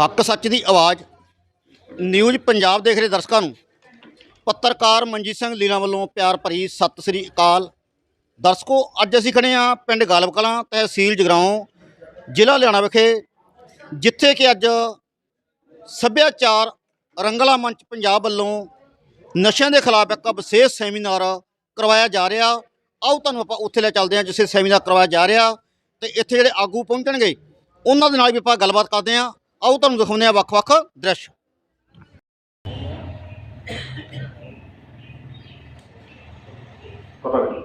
ਹੱਕ ਸੱਚ ਦੀ ਆਵਾਜ਼, ਨਿਊਜ਼ ਪੰਜਾਬ ਦੇਖ ਰਹੇ ਦਰਸ਼ਕਾਂ ਨੂੰ। ਪੱਤਰਕਾਰ ਮਨਜੀਤ ਸਿੰਘ ਲੀਨਾ ਵੱਲੋਂ ਪਿਆਰ ਭਰੀ ਸਤਿ ਸ੍ਰੀ ਅਕਾਲ। ਦਰਸ਼ਕੋ, ਅੱਜ ਅਸੀਂ ਖੜੇ ਹਾਂ ਪਿੰਡ ਗਾਲਬ ਕਲਾਂ ਤਹਿਸੀਲ ਜਗਰਾਉਂ, ਜ਼ਿਲ੍ਹਾ ਲਿਆਣਾ ਵਿਖੇ, ਜਿੱਥੇ ਕਿ ਅੱਜ ਸੱਭਿਆਚਾਰ ਰੰਗਲਾ ਮੰਚ ਪੰਜਾਬ ਵੱਲੋਂ ਨਸ਼ਿਆਂ ਦੇ ਖਿਲਾਫ ਇੱਕ ਵਿਸ਼ੇਸ਼ ਸੈਮੀਨਾਰ ਕਰਵਾਇਆ ਜਾ ਰਿਹਾ। ਆਓ ਤੁਹਾਨੂੰ ਆਪਾਂ ਉੱਥੇ ਲੈ ਚੱਲਦੇ ਹਾਂ ਜਿੱਥੇ ਸੈਮੀਨਾਰ ਕਰਵਾਇਆ ਜਾ ਰਿਹਾ ਤੇ ਇੱਥੇ ਜਿਹੜੇ ਆਗੂ ਪਹੁੰਚਣਗੇ, ਉਹਨਾਂ ਦੇ ਨਾਲ ਵੀ ਆਪਾਂ ਗੱਲਬਾਤ ਕਰਦੇ ਹਾਂ। ਆਓ ਤੁਹਾਨੂੰ ਦਿਖਾਉਂਦੇ ਹਾਂ ਵੱਖ-ਵੱਖ ਦ੍ਰਿਸ਼ ਪਤਾ ਨਹੀਂ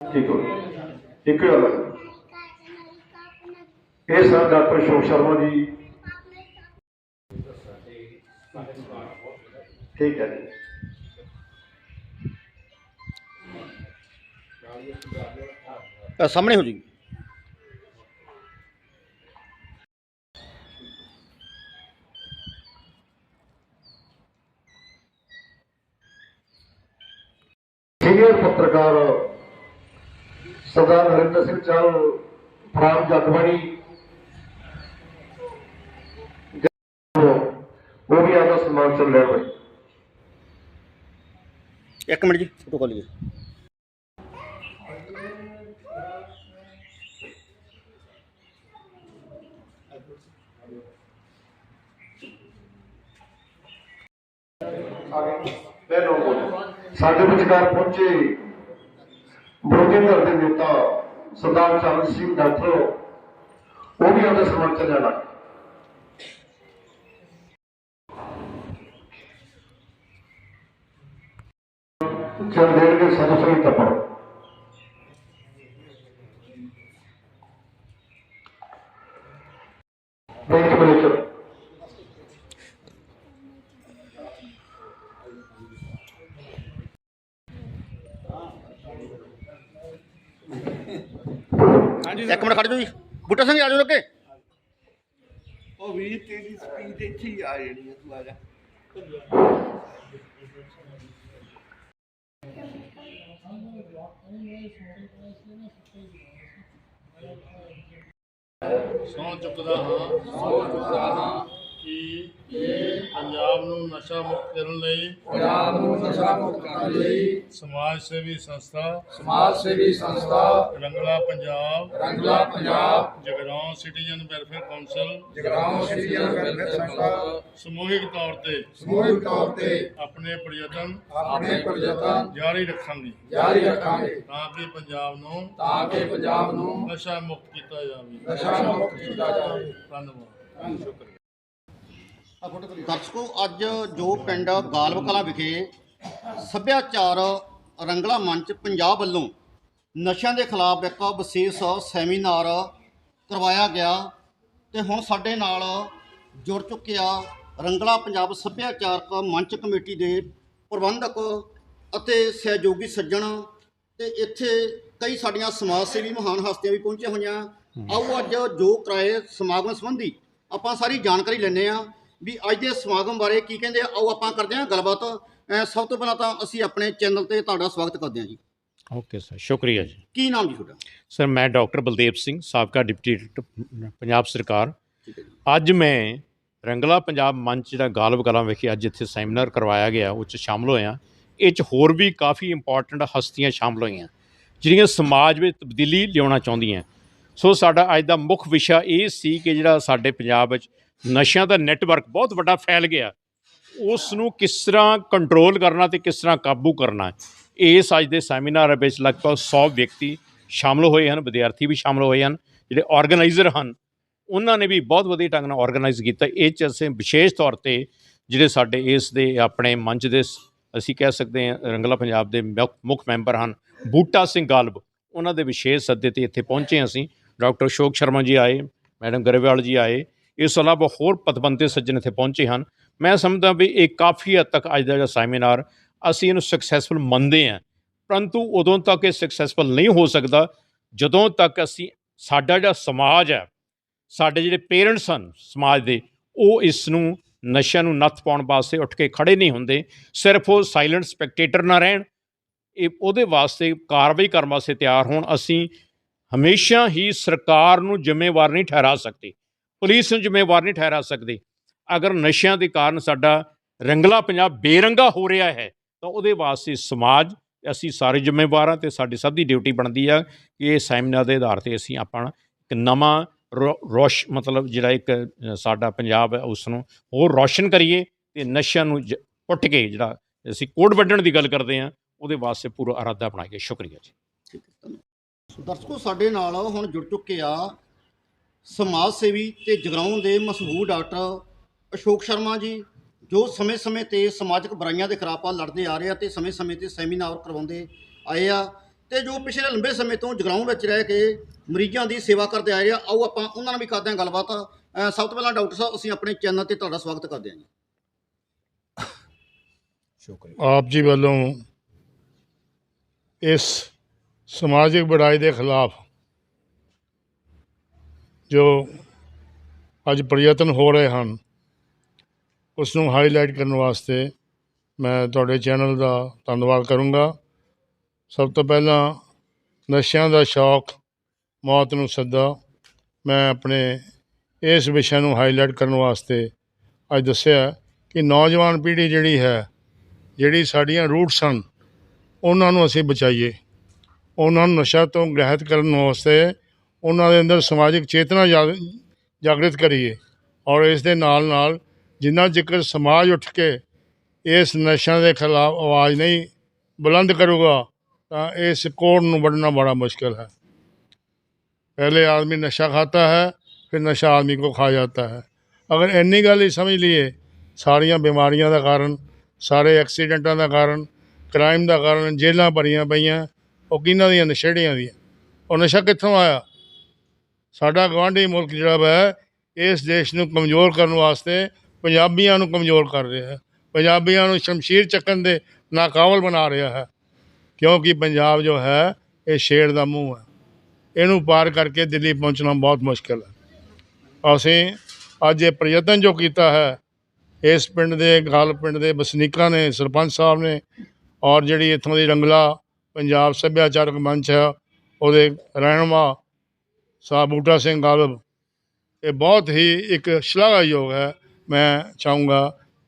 ਠੀਕ ਹੋ ਇੱਕ ਗੱਲ ਹੈ ਇਹ ਸਰ ਡਾਕਟਰ ਅਸ਼ੋਕ ਸ਼ਰਮਾ ਜੀ ਠੀਕ ਹੈ ਜੀ ਅ, ਸਾਹਮਣੇ ਹੋ ਜੀ ਸੀਨੀਅਰ ਪੱਤਰਕਾਰ ਸਰਦਾਰ ਹਰਿੰਦਰ ਸਿੰਘ ਚਾਲ ਫਰਾਮ ਜਗਬਾਣੀ ਉਹ ਵੀ ਆਦਾ ਸਨਮਾਨ ਚੱਲ ਰਿਹਾ ਹੋਇਆ ਇੱਕ ਮਿੰਟ ਜੀ, ਫੋਟੋ ਕਰ ਲਈਏ ਸਾਡੇ ਵਿਚਕਾਰ ਪਹੁੰਚੇ ਵਿਰੋਧੀ ਧਿਰ ਦੇ ਨੇਤਾ ਸਰਦਾਰ ਚਰਨ ਸਿੰਘ ਡਾਕਟਰ, ਉਹ ਵੀ ਆਦਾ ਸਨਮਾਨ ਚੱਲ ਜਾਣਾ ਚਲ ਦੇਣ ਕੇ ਸਦਸਰੀ ਤਪੜ ਬੈਂਕ ਮੈਨੇਜਰ ਇੱਕ ਮਿੰਟ ਖੜ ਜਾਓ ਜੀ ਬੂਟਾ ਸਿੰਘ ਆ ਜਾਓ ਲੱਗੇ ਉਹ ਵੀ ਤੇਰੀ ਸਪੀਡ ਇੱਥੇ ਹੀ ਆ ਜਾਣੀ ਹੈ ਤੂੰ ਆ ਚੁੱਕਦਾ ਹਾਂ ਸਹੁੰ ਚੁੱਕਦਾ ਹਾਂ ਕਿ ਪੰਜਾਬ ਨੂੰ ਨਸ਼ਾ ਮੁਕਤ ਕਰਨ ਲਈ ਪੰਜਾਬ ਨੂੰ ਨਸ਼ਾ ਮੁਕਤ ਕਰਨ ਲਈ ਸਮਾਜ ਸੇਵੀ ਸੰਸਥਾ ਸਮਾਜ ਸੇਵੀ ਸੰਸਥਾ Rangla Punjab Rangla Punjab Jagraon citizen welfare council Jagraon citizen welfare ਸੰਸਥਾ ਸਮੂਹਿਕ ਤੌਰ ਤੇ ਸਮੂਹਿਕ ਤੌਰ ਤੇ ਆਪਣੇ ਪ੍ਰਯਤਨ ਆਪਣੇ ਪ੍ਰਯਤਨ ਜਾਰੀ ਰੱਖਾਂਗੇ। ਜਾਰੀ ਰੱਖਾਂਗੇ। ਤਾਂ ਕਿ ਪੰਜਾਬ ਨੂੰ ਤਾਂ ਕਿ ਪੰਜਾਬ ਨੂੰ ਨਸ਼ਾ ਮੁਕਤ ਕੀਤਾ ਜਾਵੇ। ਨਸ਼ਾ ਮੁਕਤ ਕੀਤਾ ਜਾਵੇ। ਧੰਨਵਾਦ। ਸ਼ੁਕਰੀਆ। ਦਰਸ਼ਕੋ, ਅੱਜ ਜੋ ਪਿੰਡ ਗਾਲਬ ਕਲਾਂ ਵਿਖੇ ਸੱਭਿਆਚਾਰ ਰੰਗਲਾ ਮੰਚ ਪੰਜਾਬ ਵੱਲੋਂ ਨਸ਼ਿਆਂ ਦੇ ਖਿਲਾਫ ਇੱਕ ਵਿਸ਼ੇਸ਼ ਸੈਮੀਨਾਰ ਕਰਵਾਇਆ ਗਿਆ ਤੇ ਹੁਣ ਸਾਡੇ ਨਾਲ ਜੁੜ ਚੁੱਕਿਆ ਰੰਗਲਾ ਪੰਜਾਬ ਸੱਭਿਆਚਾਰਕ ਮੰਚ ਕਮੇਟੀ ਦੇ ਪ੍ਰਬੰਧਕ ਅਤੇ ਸਹਿਯੋਗੀ ਸੱਜਣ ਤੇ ਇੱਥੇ ਕਈ ਸਾਡੀਆਂ ਸਮਾਜ ਸੇਵੀ ਮਹਾਨ ਹਸਤੀਆਂ ਵੀ ਪਹੁੰਚੀਆਂ ਹੋਈਆਂ। ਆਓ ਅੱਜ ਜੋ ਕਰਾਏ ਸਮਾਗਮ ਸੰਬੰਧੀ ਆਪਾਂ ਸਾਰੀ ਜਾਣਕਾਰੀ ਲੈਣੇ ਆ ਵੀ ਅੱਜ ਦੇ ਸਮਾਗਮ ਬਾਰੇ ਕੀ ਕਹਿੰਦੇ ਆ ਆਓ ਆਪਾਂ ਕਰਦੇ ਹਾਂ ਗੱਲਬਾਤ। ਸਭ ਤੋਂ ਪਹਿਲਾਂ ਤਾਂ ਅਸੀਂ ਆਪਣੇ ਚੈਨਲ ਤੇ ਤੁਹਾਡਾ ਸਵਾਗਤ ਕਰਦੇ ਹਾਂ ਜੀ। ਓਕੇ ਸਰ ਸ਼ੁਕਰੀਆ ਜੀ। ਕੀ ਨਾਮ ਜੀ ਤੁਹਾਡਾ? ਸਰ ਮੈਂ ਡਾਕਟਰ ਬਲਦੇਵ ਸਿੰਘ ਸਾਬਕਾ ਡਿਪਟੀ ਪੰਜਾਬ ਸਰਕਾਰ। ਅੱਜ ਮੈਂ ਰੰਗਲਾ ਪੰਜਾਬ ਮੰਚ ਜਿਹੜਾ ਗਾਲਬ ਕਲਾਂ ਵਿਖੇ ਅੱਜ ਇੱਥੇ ਸੈਮੀਨਾਰ ਕਰਵਾਇਆ ਗਿਆ ਉਹ 'ਚ ਸ਼ਾਮਲ ਹੋਇਆ। ਇਹ 'ਚ ਹੋਰ ਵੀ ਕਾਫੀ ਇੰਪੋਰਟੈਂਟ ਹਸਤੀਆਂ ਸ਼ਾਮਲ ਹੋਈਆਂ ਜਿਹੜੀਆਂ ਸਮਾਜ ਵਿੱਚ ਤਬਦੀਲੀ ਲਿਆਉਣਾ ਚਾਹੁੰਦੀਆਂ। ਸੋ ਸਾਡਾ ਅੱਜ ਦਾ ਮੁੱਖ ਵਿਸ਼ਾ ਇਹ ਸੀ ਕਿ ਜਿਹੜਾ ਸਾਡੇ ਪੰਜਾਬ ਵਿੱਚ ਨਸ਼ਿਆਂ ਦਾ ਨੈਟਵਰਕ ਬਹੁਤ ਵੱਡਾ ਫੈਲ ਗਿਆ। ਉਸ ਨੂੰ ਕਿਸ ਤਰ੍ਹਾਂ ਕੰਟਰੋਲ ਕਰਨਾ ਤੇ ਕਿਸ ਤਰ੍ਹਾਂ ਕਾਬੂ ਕਰਨਾ, ਇਸ ਅੱਜ ਦੇ ਸੈਮੀਨਾਰ ਵਿੱਚ ਲਗਭਗ 100 ਵਿਅਕਤੀ ਸ਼ਾਮਲ ਹੋਏ ਹਨ, ਵਿਦਿਆਰਥੀ ਵੀ ਸ਼ਾਮਲ ਹੋਏ ਹਨ, ਜਿਹੜੇ ਆਰਗੇਨਾਈਜ਼ਰ ਹਨ। ਉਹਨਾਂ ਨੇ ਵੀ ਬਹੁਤ ਵਧੀਆ ਢੰਗ ਨਾਲ ਆਰਗੇਨਾਈਜ਼ ਕੀਤਾ। ਇਹ 'ਚ ਅਸੀਂ ਵਿਸ਼ੇਸ਼ ਤੌਰ ਤੇ ਜਿਹੜੇ ਸਾਡੇ ਇਸ ਦੇ ਆਪਣੇ ਮੰਚ ਦੇ ਅਸੀਂ ਕਹਿ ਸਕਦੇ ਹਾਂ, ਰੰਗਲਾ ਪੰਜਾਬ ਦੇ ਮੁੱਖ- ਮੁੱਖ ਮੈਂਬਰ ਹਨ, ਬੂਟਾ ਸਿੰਘ ਗਾਲਬ। ਉਹਨਾਂ ਦੇ ਵਿਸ਼ੇਸ਼ ਸੱਦੇ ਤੇ ਇੱਥੇ ਪਹੁੰਚੇ ਅਸੀਂ। ਡਾਕਟਰ ਅਸ਼ੋਕ ਸ਼ਰਮਾ ਜੀ ਆਏ, ਮੈਡਮ ਗਰੇਵਾਲ ਜੀ ਆਏ ਇਸ ਤੋਂ ਇਲਾਵਾ ਹੋਰ ਪਤਵੰਤੇ ਸੱਜਣ ਇੱਥੇ ਪਹੁੰਚੇ ਹਨ। ਮੈਂ ਸਮਝਦਾ ਵੀ ਇਹ ਕਾਫੀ ਹੱਦ ਤੱਕ ਅੱਜ ਦਾ ਜਿਹੜਾ ਸੈਮੀਨਾਰ, ਅਸੀਂ ਇਹਨੂੰ ਸਕਸੈਸਫੁਲ ਮੰਨਦੇ ਹਾਂ। ਪਰੰਤੂ ਉਦੋਂ ਤੱਕ ਇਹ ਸਕਸੈਸਫੁਲ ਨਹੀਂ ਹੋ ਸਕਦਾ, ਜਦੋਂ ਤੱਕ ਅਸੀਂ ਸਾਡਾ ਜਿਹੜਾ ਸਮਾਜ ਹੈ, ਸਾਡੇ ਜਿਹੜੇ ਪੇਰੈਂਟਸ ਹਨ ਸਮਾਜ ਦੇ, ਉਹ ਇਸ ਨੂੰ ਨਸ਼ਿਆਂ ਨੂੰ ਨੱਥ ਪਾਉਣ ਵਾਸਤੇ ਉੱਠ ਕੇ ਖੜੇ ਨਹੀਂ ਹੁੰਦੇ। ਸਿਰਫ ਉਹ ਸਾਇਲੈਂਟ ਸਪੈਕਟੇਟਰ ਨਾ ਰਹਿਣ। ਇਹ ਉਹਦੇ ਵਾਸਤੇ ਕਾਰਵਾਈ ਕਰਨ ਵਾਸਤੇ ਤਿਆਰ ਹੋਣ। ਅਸੀਂ ਹਮੇਸ਼ਾ ਹੀ ਸਰਕਾਰ ਨੂੰ ਜ਼ਿੰਮੇਵਾਰ ਨਹੀਂ ਠਹਿਰਾ ਸਕਦੇ। ਪੁਲਿਸ ਨੂੰ ਜ਼ਿੰਮੇਵਾਰ ਨਹੀਂ ਠਹਿਰਾ ਸਕਦੇ। ਅਗਰ ਨਸ਼ਿਆਂ ਦੇ ਕਾਰਨ ਸਾਡਾ ਰੰਗਲਾ ਪੰਜਾਬ ਬੇਰੰਗਾ ਹੋ ਰਿਹਾ ਹੈ, ਤਾਂ ਉਹਦੇ ਵਾਸਤੇ ਸਮਾਜ, ਅਸੀਂ ਸਾਰੇ ਜ਼ਿੰਮੇਵਾਰ ਹਾਂ ਤੇ ਸਾਡੀ ਸਭ ਦੀ ਡਿਊਟੀ ਬਣਦੀ ਆ ਕਿ ਇਹ ਸੈਮੀਨਾਰ ਦੇ ਆਧਾਰ ਤੇ ਅਸੀਂ ਆਪਾਂ ਇੱਕ ਨਵਾਂ ਰੋ- ਰੋਸ਼ ਮਤਲਬ ਜਿਹੜਾ ਇੱਕ ਸਾਡਾ ਪੰਜਾਬ ਹੈ ਉਸ ਨੂੰ ਹੋਰ ਰੋਸ਼ਨ ਕਰੀਏ ਤੇ ਨਸ਼ਿਆਂ ਨੂੰ ਜ- ਪੁੱਟ ਕੇ ਜਿਹੜਾ ਅਸੀਂ ਕੋਡ ਵੱਢਣ ਦੀ ਗੱਲ ਕਰਦੇ ਹਾਂ, ਉਹਦੇ ਵਾਸਤੇ ਪੂਰਾ ਅਰਾਦਾ ਬਣਾਈਏ ਸ਼ੁਕਰੀਆ ਜੀ। ਦਰਸ਼ਕੋ, ਸਾਡੇ ਨਾਲ ਹੁਣ ਜੁੜ ਚੁੱਕੇ ਆ ਸਮਾਜ ਸੇਵੀ ਤੇ ਜਗਰਾਉਂ ਦੇ ਮਸ਼ਹੂਰ ਡਾਕਟਰ ਅਸ਼ੋਕ ਸ਼ਰਮਾ ਜੀ ਜੋ ਸਮੇਂ-ਸਮੇਂ ਤੇ ਸਮਾਜਿਕ ਬੁਰਾਈਆਂ ਦੇ ਖਿਲਾਫ ਆ ਲੜਦੇ ਆ ਰਹੇ ਆ ਤੇ ਸਮੇਂ-ਸਮੇਂ ਤੇ ਸੈਮੀਨਾਰ ਕਰਵਾਉਂਦੇ ਆਏ ਆ ਤੇ ਜੋ ਪਿਛਲੇ ਲੰਬੇ ਸਮੇਂ ਤੋਂ ਜਗਰਾਉਂ ਵਿੱਚ ਰਹਿ ਕੇ ਮਰੀਜ਼ਾਂ ਦੀ ਸੇਵਾ ਕਰਦੇ ਆ ਰਹੇ ਆ ਆਓ ਆਪਾਂ ਉਹਨਾਂ ਨਾਲ ਵੀ ਕਰਦੇ ਹਾਂ ਗੱਲਬਾਤ। ਸਭ ਤੋਂ ਪਹਿਲਾਂ ਡਾਕਟਰ ਸਾਹਿਬ ਅਸੀਂ ਆਪਣੇ ਚੈਨਲ ਤੇ ਤੁਹਾਡਾ ਸਵਾਗਤ ਕਰਦੇ ਹਾਂ ਜੀ। ਆਪ ਜੀ ਵੱਲੋਂ ਇਸ ਸਮਾਜਿਕ ਬੁਰਾਈ ਦੇ ਖਿਲਾਫ ਜੋ ਅੱਜ ਪ੍ਰਯਤਨ ਹੋ ਰਹੇ ਹਨ ਉਸ ਨੂੰ ਹਾਈਲਾਈਟ ਕਰਨ ਵਾਸਤੇ ਮੈਂ ਤੁਹਾਡੇ ਚੈਨਲ ਦਾ ਧੰਨਵਾਦ ਕਰੂੰਗਾ। ਸਭ ਤੋਂ ਪਹਿਲਾਂ ਨਸ਼ਿਆਂ ਦਾ ਸ਼ੌਕ, ਮੌਤ ਨੂੰ ਸੱਦਾ, ਮੈਂ ਆਪਣੇ ਇਸ ਵਿਸ਼ੇ ਨੂੰ ਹਾਈਲਾਈਟ ਕਰਨ ਵਾਸਤੇ ਅੱਜ ਦੱਸਿਆ ਕਿ ਨੌਜਵਾਨ ਪੀੜ੍ਹੀ ਜਿਹੜੀ ਹੈ, ਜਿਹੜੀ ਸਾਡੀਆਂ ਰੂਟਸ ਹਨ, ਉਹਨਾਂ ਨੂੰ ਅਸੀਂ ਬਚਾਈਏ। ਉਹਨਾਂ ਨੂੰ ਨਸ਼ਾ ਤੋਂ ਗ੍ਰਹਿਤ ਕਰਨ ਵਾਸਤੇ ਉਹਨਾਂ ਦੇ ਅੰਦਰ ਸਮਾਜਿਕ ਚੇਤਨਾ ਜਾਗ- ਜਾਗਰਿਤ ਕਰੀਏ ਔਰ ਇਸ ਦੇ ਨਾਲ ਨਾਲ ਜਿੰਨਾ ਜ਼ਿਕਰ ਸਮਾਜ ਉੱਠ ਕੇ ਇਸ ਨਸ਼ਿਆਂ ਦੇ ਖਿਲਾਫ ਆਵਾਜ਼ ਨਹੀਂ ਬੁਲੰਦ ਕਰੂਗਾ ਤਾਂ ਇਸ ਕੋੜ ਨੂੰ ਵੱਢਣਾ ਬੜਾ ਮੁਸ਼ਕਿਲ ਹੈ पहले आदमी नशा खाता है फिर नशा आदमी को खा जाता है अगर ਇੰਨੀ ਗੱਲ ਹੀ ਸਮਝ ਲਈਏ ਸਾਰੀਆਂ ਬਿਮਾਰੀਆਂ ਦਾ ਕਾਰਨ ਸਾਰੇ ਐਕਸੀਡੈਂਟਾਂ ਦਾ ਕਾਰਨ ਕ੍ਰਾਈਮ ਦਾ ਕਾਰਨ ਜੇਲ੍ਹਾਂ ਭਰੀਆਂ ਪਈਆਂ ਉਹ ਕਿਹਨਾਂ ਦੀਆਂ ਨਸ਼ੇੜੀਆਂ ਦੀਆਂ ਉਹ ਨਸ਼ਾ ਕਿੱਥੋਂ ਆਇਆ ਸਾਡਾ ਗਵਾਂਢੀ ਮੁਲਕ ਜਿਹੜਾ ਹੈ ਇਸ ਦੇਸ਼ ਨੂੰ ਕਮਜ਼ੋਰ ਕਰਨ ਵਾਸਤੇ ਪੰਜਾਬੀਆਂ ਨੂੰ ਕਮਜ਼ੋਰ ਕਰ ਰਿਹਾ ਹੈ। ਪੰਜਾਬੀਆਂ ਨੂੰ ਸ਼ਮਸ਼ੀਰ ਚੱਕਣ ਦੇ ਨਾਕਾਬਲ ਬਣਾ ਰਿਹਾ ਹੈ। ਕਿਉਂਕਿ ਪੰਜਾਬ ਜੋ ਹੈ, ਇਹ ਸ਼ੇਰ ਦਾ ਮੂੰਹ ਹੈ। ਇਹਨੂੰ ਪਾਰ ਕਰਕੇ ਦਿੱਲੀ ਪਹੁੰਚਣਾ ਬਹੁਤ ਮੁਸ਼ਕਲ ਹੈ। ਅਸੀਂ ਅੱਜ ਇਹ ਪ੍ਰਯਤਨ ਜੋ ਕੀਤਾ ਹੈ, ਇਸ ਪਿੰਡ ਦੇ, ਗਾਲ ਪਿੰਡ ਦੇ ਵਸਨੀਕਾਂ ਨੇ, ਸਰਪੰਚ ਸਾਹਿਬ ਨੇ, ਔਰ ਜਿਹੜੀ ਇੱਥੋਂ ਦੀ ਰੰਗਲਾ ਪੰਜਾਬ ਸੱਭਿਆਚਾਰਕ ਮੰਚ ਹੈ, ਉਹਦੇ ਰਹਿਨੁਮਾ ਸਾਹਿਬ ਬੂਟਾ ਸਿੰਘ ਗਾਲਬ ਇਹ ਬਹੁਤ ਹੀ ਇੱਕ ਸ਼ਲਾਘਾਯੋਗ ਹੈ। ਮੈਂ ਚਾਹੂੰਗਾ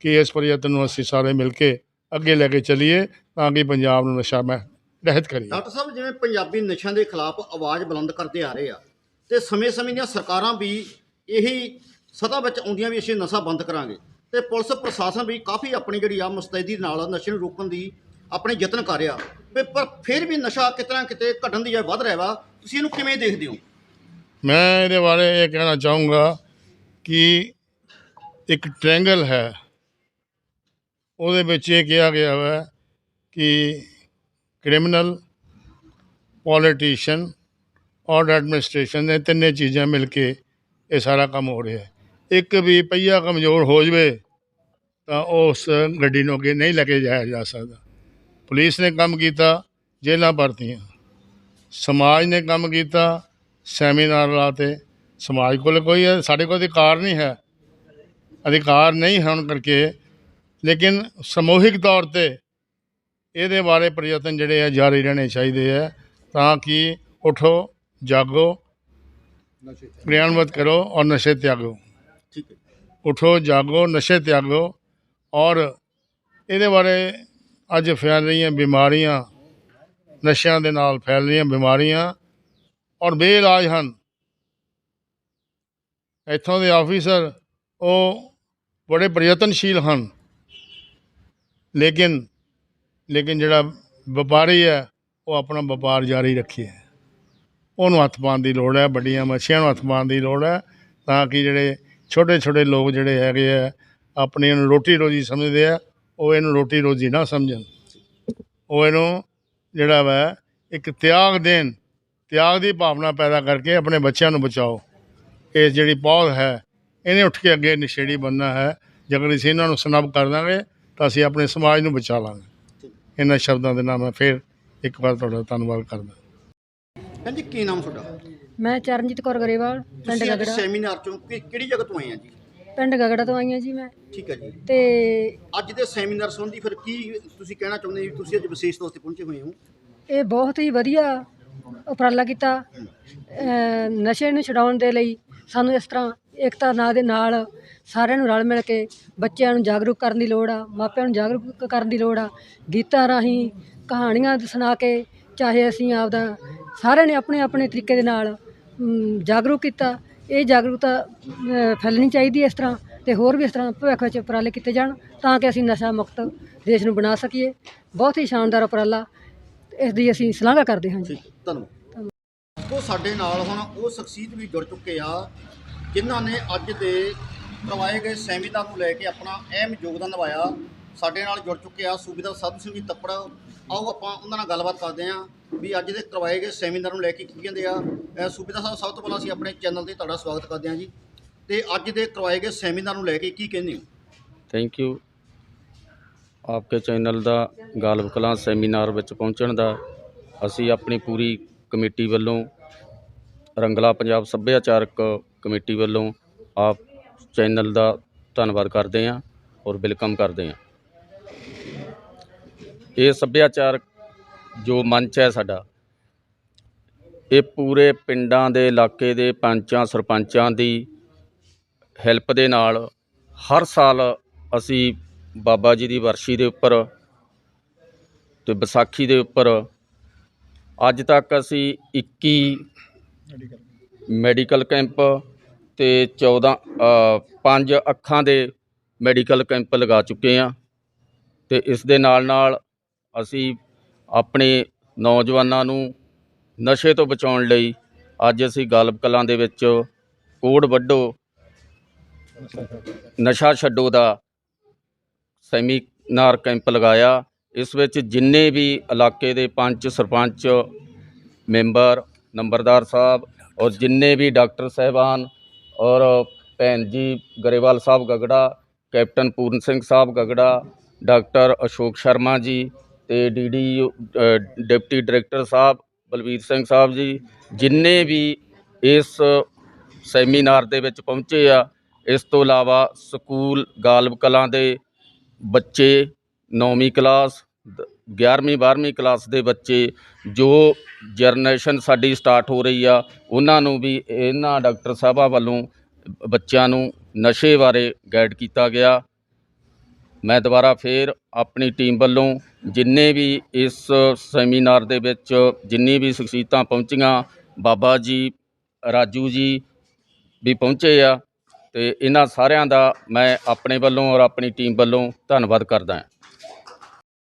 ਕਿ ਇਸ ਪ੍ਰਯਤਨ ਨੂੰ ਅਸੀਂ ਸਾਰੇ ਮਿਲ ਕੇ ਅੱਗੇ ਲੈ ਕੇ ਚੱਲੀਏ ਤਾਂ ਕਿ ਪੰਜਾਬ ਨੂੰ ਨਸ਼ਾ ਮੈਂ ਰਹਿਤ ਕਰੀਏ। ਡਾਕਟਰ ਸਾਹਿਬ, ਜਿਵੇਂ ਪੰਜਾਬੀ ਨਸ਼ਿਆਂ ਦੇ ਖਿਲਾਫ ਆਵਾਜ਼ ਬੁਲੰਦ ਕਰਦੇ ਆ ਰਹੇ ਆ, ਤੇ ਸਮੇਂ-ਸਮੇਂ ਦੀਆਂ ਸਰਕਾਰਾਂ ਵੀ ਇਹੀ ਸਤਾ ਵਿੱਚ ਆਉਂਦੀਆਂ ਵੀ ਅਸੀਂ ਨਸ਼ਾ ਬੰਦ ਕਰਾਂਗੇ, ਤੇ ਪੁਲਿਸ ਪ੍ਰਸ਼ਾਸਨ ਵੀ ਕਾਫੀ ਆਪਣੀ ਜਿਹੜੀ ਆ ਮੁਸਤੈਦੀ ਨਾਲ ਨਸ਼ੇ ਨੂੰ ਰੋਕਣ ਦੀ ਆਪਣੇ ਯਤਨ ਕਰ ਰਿਹਾ। ਤੇ ਪਰ ਫਿਰ ਵੀ ਨਸ਼ਾ ਕਿਤੇ ਨਾ ਕਿਤੇ ਘਟਣ ਦੀ ਜਾਂ ਵੱਧ ਰਿਹਾ ਵਾ, ਤੁਸੀਂ ਇਹਨੂੰ ਕਿਵੇਂ ਦੇਖਦੇ ਹੋ? ਮੈਂ ਇਹਦੇ ਬਾਰੇ ਇਹ ਕਹਿਣਾ ਚਾਹੂੰਗਾ ਕਿ ਇੱਕ ਟ੍ਰਾਇੰਗਲ ਹੈ। ਉਹਦੇ ਵਿੱਚ ਇਹ ਕਿਹਾ ਗਿਆ ਹੈ ਕਿ ਕ੍ਰਿਮੀਨਲ ਪੋਲੀਟੀਸ਼ੀਅਨ ਔਰ ਐਡਮਿਨਿਸਟ੍ਰੇਸ਼ਨ ਨੇ ਤਿੰਨੇ ਚੀਜ਼ਾਂ ਮਿਲ ਕੇ ਇਹ ਸਾਰਾ ਕੰਮ ਹੋ ਰਿਹਾ ਹੈ। ਇੱਕ ਵੀ ਪਹੀਆ ਕਮਜ਼ੋਰ ਹੋ ਜਵੇ ਤਾਂ ਉਸ ਗੱਡੀ ਨੂੰ ਅੱਗੇ ਨਹੀਂ ਲੈ ਕੇ ਜਾਇਆ ਜਾ ਸਕਦਾ। ਪੁਲਿਸ ਨੇ ਕੰਮ ਕੀਤਾ, ਜੇਲ੍ਹਾਂ ਭਰਤੀਆਂ। ਸਮਾਜ ਨੇ ਕੰਮ ਕੀਤਾ ਸੈਮੀਨਾਰ ਲਾਤੇ ਸਮਾਜ ਕੋਲ ਕੋਈ ਸਾਡੇ ਕੋਲ ਅਧਿਕਾਰ ਨਹੀਂ ਹੈ। ਅਧਿਕਾਰ ਨਹੀਂ ਹੋਣ ਕਰਕੇ ਲੇਕਿਨ ਸਮੂਹਿਕ ਤੌਰ ਤੇ ਇਹਦੇ ਬਾਰੇ ਪ੍ਰਯਤਨ ਜਿਹੜੇ ਆ ਜਾਰੀ ਰਹਿਣੇ ਚਾਹੀਦੇ ਆ ਤਾਂ ਕਿ ਉਠੋ ਜਾਗੋ ਕ੍ਰਿਆਨਵਤ ਕਰੋ ਔਰ ਨਸ਼ੇ ਤਿਆਗੋ। ਠੀਕ ਹੈ। ਉਠੋ ਜਾਗੋ ਨਸ਼ੇ ਤਿਆਗੋ ਔਰ ਇਹਦੇ ਬਾਰੇ ਅੱਜ ਫੈਲ ਰਹੀਆਂ ਬਿਮਾਰੀਆਂ ਨਸ਼ਿਆਂ ਦੇ ਨਾਲ ਫੈਲ ਰਹੀਆਂ ਬਿਮਾਰੀਆਂ ਔਰ ਬੇਇਲਾਜ ਹਨ। ਇੱਥੋਂ ਦੇ ਆਫੀਸਰ ਉਹ ਬੜੇ ਪ੍ਰਯਤਨਸ਼ੀਲ ਹਨ। ਲੇਕਿਨ ਲੇਕਿਨ ਜਿਹੜਾ ਵਪਾਰੀ ਹੈ, ਉਹ ਆਪਣਾ ਵਪਾਰ ਜਾਰੀ ਰੱਖੇ ਉਹਨੂੰ ਹੱਥ ਪਾਉਣ ਦੀ ਲੋੜ ਹੈ, ਵੱਡੀਆਂ ਮੱਛੀਆਂ ਨੂੰ ਹੱਥ ਪਾਉਣ ਦੀ ਲੋੜ ਹੈ, ਤਾਂ ਕਿ ਜਿਹੜੇ ਛੋਟੇ ਛੋਟੇ ਲੋਕ ਜਿਹੜੇ ਹੈਗੇ ਆ ਆਪਣੀ ਇਹਨੂੰ ਰੋਟੀ ਰੋਜੀ ਸਮਝਦੇ ਆ ਉਹ ਇਹਨੂੰ ਰੋਟੀ ਰੋਜੀ ਨਾ ਸਮਝਣ। ਉਹ ਇਹਨੂੰ ਜਿਹੜਾ ਵਾ, ਇੱਕ ਤਿਆਗ ਦੇਣ ਤਿਆਗ ਦੀ ਭਾਵਨਾ ਪੈਦਾ ਕਰਕੇ ਆਪਣੇ ਬੱਚਿਆਂ ਨੂੰ ਬਚਾਓ। ਇਹ ਜਿਹੜੀ ਪੌਦ ਹੈ ਇਹਨੇ ਉੱਠ ਕੇ ਅੱਗੇ ਨਸ਼ੇੜੀ ਬਣਨਾ ਹੈ। ਜੇਕਰ ਅਸੀਂ ਇਹਨਾਂ ਨੂੰ ਸਨਬ ਕਰ ਦਾਂਗੇ ਤਾਂ ਅਸੀਂ ਆਪਣੇ ਸਮਾਜ ਨੂੰ ਬਚਾ ਲਾਂਗੇ। ਇਹਨਾਂ ਸ਼ਬਦਾਂ ਦੇ ਨਾਲ ਮੈਂ ਫਿਰ ਇੱਕ ਵਾਰ ਤੁਹਾਡਾ ਧੰਨਵਾਦ ਕਰਦਾ ਭੈਣ ਜੀ ਕੀ ਨਾਮ ਤੁਹਾਡਾ? ਮੈਂ ਚਰਨਜੀਤ ਕੌਰ ਗਰੇਵਾਲ ਪਿੰਡ ਤੁਸੀਂ ਅੱਜ ਗਗੜਾ। ਸੈਮੀਨਾਰ ਚੋਂ ਕਿ- ਕਿਹੜੀ ਜਗ੍ਹਾ ਤੋਂ ਆਏ ਆ ਜੀ? ਪਿੰਡ ਗਗੜਾ ਤੋਂ ਆਈ ਹਾਂ ਜੀ ਮੈਂ। ਠੀਕ ਹੈ ਜੀ। ਤੇ ਅੱਜ ਦੇ ਸੈਮੀਨਾਰ ਸੰਬੰਧੀ ਫਿਰ ਕੀ ਤੁਸੀਂ ਕਹਿਣਾ ਚਾਹੁੰਦੇ ਜੀ ਤੁਸੀਂ ਅੱਜ ਵਿਸ਼ੇਸ਼ ਤੌਰ ਤੇ ਪਹੁੰਚੇ ਹੋਏ ਹੋ। ਇਹ ਬਹੁਤ ਹੀ ਵਧੀਆ ਉਪਰਾਲਾ ਕੀਤਾ। ਨਸ਼ੇ ਨੂੰ ਛਡਾਉਣ ਦੇ ਲਈ ਸਾਨੂੰ ਇਸ ਤਰ੍ਹਾਂ ਏਕਤਾ ਨਾਂ ਦੇ ਨਾਲ ਸਾਰਿਆਂ ਨੂੰ ਰਲ ਮਿਲ ਕੇ ਬੱਚਿਆਂ ਨੂੰ ਜਾਗਰੂਕ ਕਰਨ ਦੀ ਲੋੜ ਆ, ਮਾਪਿਆਂ ਨੂੰ ਜਾਗਰੂਕ ਕਰਨ ਦੀ ਲੋੜ ਆ, ਗੀਤਾਂ ਰਾਹੀਂ ਕਹਾਣੀਆਂ ਸੁਣਾ ਕੇ ਚਾਹੇ ਅਸੀਂ ਆਪਦਾ ਸਾਰਿਆਂ ਨੇ ਆਪਣੇ ਆਪਣੇ ਤਰੀਕੇ ਦੇ ਨਾਲ ਜਾਗਰੂਕ ਕੀਤਾ। ਇਹ ਜਾਗਰੂਕਤਾ ਫੈਲਣੀ ਚਾਹੀਦੀ ਹੈ ਇਸ ਤਰ੍ਹਾਂ ਤੇ ਹੋਰ ਵੀ ਇਸ ਤਰ੍ਹਾਂ ਭਵਿੱਖ ਵਿੱਚ ਉਪਰਾਲੇ ਕੀਤੇ ਜਾਣ ਤਾਂ ਕਿ ਅਸੀਂ ਨਸ਼ਾ ਮੁਕਤ ਦੇਸ਼ ਨੂੰ ਬਣਾ ਸਕੀਏ। ਬਹੁਤ ਹੀ ਸ਼ਾਨਦਾਰ ਉਪਰਾਲਾ। ਇਸ ਦੀ ਅਸੀਂ ਸ਼ਲਾਘਾ ਕਰਦੇ ਹਾਂ ਜੀ। ਠੀਕ ਹੈ, ਧੰਨਵਾਦ। ਉਹ ਸਾਡੇ ਨਾਲ ਹੁਣ ਉਹ ਸ਼ਖਸੀਅਤ ਵੀ ਜੁੜ ਚੁੱਕੇ ਆ ਜਿਨ੍ਹਾਂ ਨੇ ਅੱਜ ਦੇ ਕਰਵਾਏ ਗਏ ਸੈਮੀਨਾਰ ਨੂੰ ਲੈ ਕੇ ਆਪਣਾ ਅਹਿਮ ਯੋਗਦਾਨ ਨਿਭਾਇਆ ਸਾਡੇ ਨਾਲ ਜੁੜ ਚੁੱਕੇ ਆ ਸੂਬੇਦਾਰ ਸਾਧੂ ਸਿੰਘ ਜੀ ਤੱਪੜ। ਆਓ ਆਪਾਂ ਉਹਨਾਂ ਨਾਲ ਗੱਲਬਾਤ ਕਰਦੇ ਹਾਂ ਵੀ ਅੱਜ ਦੇ ਕਰਵਾਏ ਗਏ ਸੈਮੀਨਾਰ ਨੂੰ ਲੈ ਕੇ ਕੀ ਕਹਿੰਦੇ ਆ। ਅਹ ਸੂਬੇਦਾਰ ਸਾਹਿਬ ਸਭ ਤੋਂ ਪਹਿਲਾਂ ਅਸੀਂ ਆਪਣੇ ਚੈਨਲ ਤੇ ਤੁਹਾਡਾ ਸਵਾਗਤ ਕਰਦੇ ਹਾਂ ਜੀ। ਤੇ ਅੱਜ ਦੇ ਕਰਵਾਏ ਗਏ ਸੈਮੀਨਾਰ ਨੂੰ ਲੈ ਕੇ ਕੀ ਕਹਿੰਦੇ ਹੋ? ਥੈਂਕ ਯੂ ਆਪਕੇ ਚੈਨਲ ਦਾ ਗਾਲਬ ਕਲਾਂ ਸੈਮੀਨਾਰ ਵਿੱਚ ਪਹੁੰਚਣ ਦਾ ਅਸੀਂ ਆਪਣੀ ਪੂਰੀ ਕਮੇਟੀ ਵੱਲੋਂ ਰੰਗਲਾ ਪੰਜਾਬ ਸੱਭਿਆਚਾਰਕ ਕਮੇਟੀ ਵੱਲੋਂ ਆਪ ਚੈਨਲ ਦਾ ਧੰਨਵਾਦ ਕਰਦੇ ਹਾਂ ਔਰ ਵੈਲਕਮ ਕਰਦੇ ਹਾਂ। ਇਹ ਸੱਭਿਆਚਾਰਕ ਜੋ ਮੰਚ ਹੈ ਸਾਡਾ, ਇਹ ਪੂਰੇ ਪਿੰਡਾਂ ਦੇ ਇਲਾਕੇ ਦੇ ਪੰਚਾਂ, ਸਰਪੰਚਾਂ ਦੀ ਹੈਲਪ ਦੇ ਨਾਲ ਹਰ ਸਾਲ ਅਸੀਂ ਬਾਬਾ ਜੀ ਦੀ ਵਰਸ਼ੀ ਦੇ ਉੱਪਰ ਤੇ ਵਿਸਾਖੀ ਦੇ ਉੱਪਰ। ਅੱਜ ਤੱਕ ਅਸੀਂ 21 ਮੈਡੀਕਲ ਕੈਂਪ ਤੇ 14 ਪੰਜ ਅੱਖਾਂ ਦੇ ਮੈਡੀਕਲ ਕੈਂਪ ਲਗਾ ਚੁੱਕੇ ਹਾਂ ਤੇ ਇਸ ਦੇ ਨਾਲ ਨਾਲ ਅਸੀਂ ਆਪਣੇ ਨੌਜਵਾਨਾਂ ਨੂੰ ਨਸ਼ੇ ਤੋਂ ਬਚਾਉਣ ਲਈ ਅੱਜ ਅਸੀਂ ਗਾਲਬ ਕਲਾਂ ਦੇ ਵਿੱਚ ਕੋੜ ਵੱਡੋ ਨਸ਼ਾ ਛੱਡੋ ਦਾ ਸੈਮੀਨਾਰ ਕੈਂਪ ਲਗਾਇਆ। ਇਸ ਵਿੱਚ ਜਿੰਨੇ ਵੀ ਇਲਾਕੇ ਦੇ ਪੰਚ, ਸਰਪੰਚ, ਮੈਂਬਰ, ਨੰਬਰਦਾਰ ਸਾਹਿਬ ਔਰ ਜਿੰਨੇ ਵੀ ਡਾਕਟਰ ਸਾਹਿਬਾਨ ਔਰ ਭੈਣ ਜੀ ਗਰੇਵਾਲ ਸਾਹਿਬ ਗਗੜਾ, ਕੈਪਟਨ ਪੂਰਨ ਸਿੰਘ ਸਾਹਿਬ ਗਗੜਾ, ਡਾਕਟਰ ਅਸ਼ੋਕ ਸ਼ਰਮਾ ਜੀ ਤੇ DD deputy director Sahib Balvir Singh Sahib ji, ਜਿੰਨੇ ਵੀ ਇਸ ਸੈਮੀਨਾਰ ਦੇ ਵਿੱਚ ਪਹੁੰਚੇ ਆ, ਇਸ ਤੋਂ ਇਲਾਵਾ ਸਕੂਲ, ਗਾਲਬ ਕਲਾਂ ਦੇ ਬੱਚੇ ਨੌਵੀਂ ਕਲਾਸ 11ਵੀਂ 12ਵੀਂ ਕਲਾਸ ਦੇ ਬੱਚੇ ਜੋ ਜਰਨੇਸ਼ਨ ਸਾਡੀ ਸਟਾਰਟ ਹੋ ਰਹੀ ਆ, ਉਹਨਾਂ ਨੂੰ ਵੀ, ਇਹਨਾਂ ਡਾਕਟਰ ਸਾਹਿਬਾਂ ਵੱਲੋਂ ਬੱਚਿਆਂ ਨੂੰ ਨਸ਼ੇ ਬਾਰੇ ਗਾਈਡ ਕੀਤਾ ਗਿਆ। ਮੈਂ ਦੁਬਾਰਾ ਫੇਰ ਆਪਣੀ ਟੀਮ ਵੱਲੋਂ ਜਿੰਨੇ ਵੀ ਇਸ ਸੈਮੀਨਾਰ ਦੇ ਵਿੱਚ ਜਿੰਨੀ ਵੀ ਸ਼ਖਸੀਅਤਾਂ ਪਹੁੰਚੀਆਂ, ਬਾਬਾ ਜੀ, ਰਾਜੂ ਜੀ ਵੀ ਪਹੁੰਚੇ ਆ ਤੇ ਇਹਨਾਂ ਸਾਰਿਆਂ ਦਾ ਮੈਂ ਆਪਣੇ ਵੱਲੋਂ ਔਰ ਆਪਣੀ ਟੀਮ ਵੱਲੋਂ ਧੰਨਵਾਦ ਕਰਦਾ ਹਾਂ।